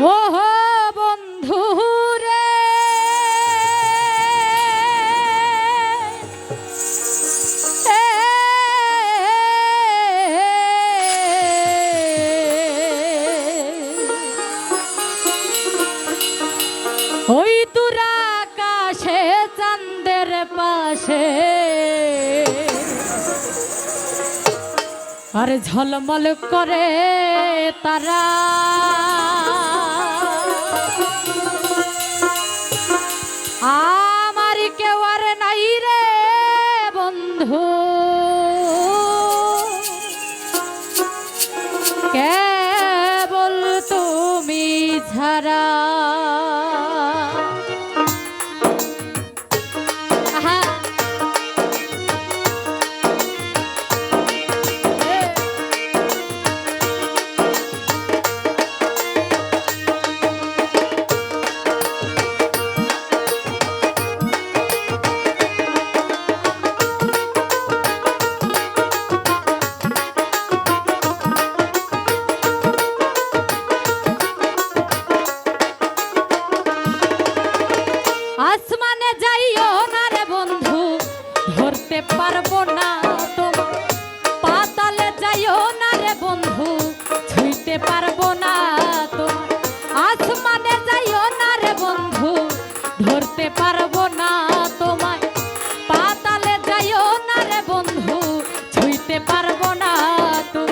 ওহো বন্ধু রে ওই তুরা আকাশে চাঁদের পাশে। আর ঝলমল করে তারা। ধরতে পারব না তোমার পাতালে যাইও না রে বন্ধু, ছুঁইতে পারব না তোমার আসমানে যাইও না রে বন্ধু, ধরতে পারব না তোমায়। পাতালে যাইও না রে বন্ধু, ছুঁইতে পারব না তো।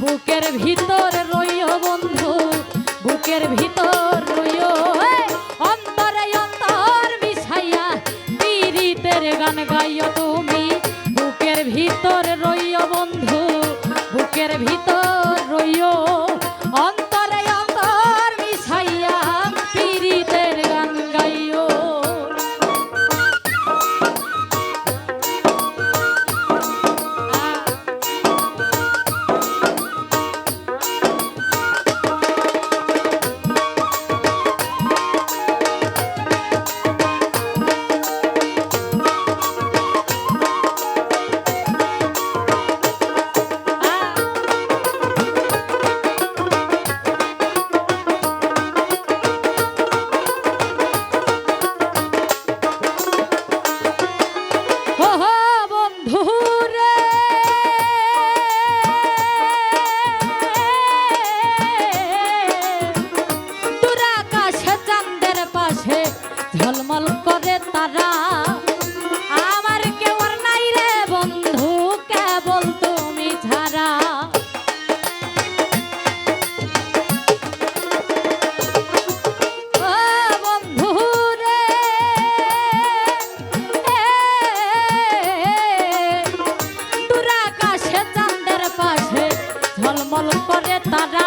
বুকের ভিতর রইও বন্ধু, বুকের ভিতর রইও। অন্তরে অন্তর মিশাইয়া পীড়িতের গান গাইও ঝলমল করে তারা। আমার কেউ নাই বন্ধু, কেবল তুমি ছাড়া। বন্ধু রে দূর আকাশে পাশে ঝলমল করে তারা।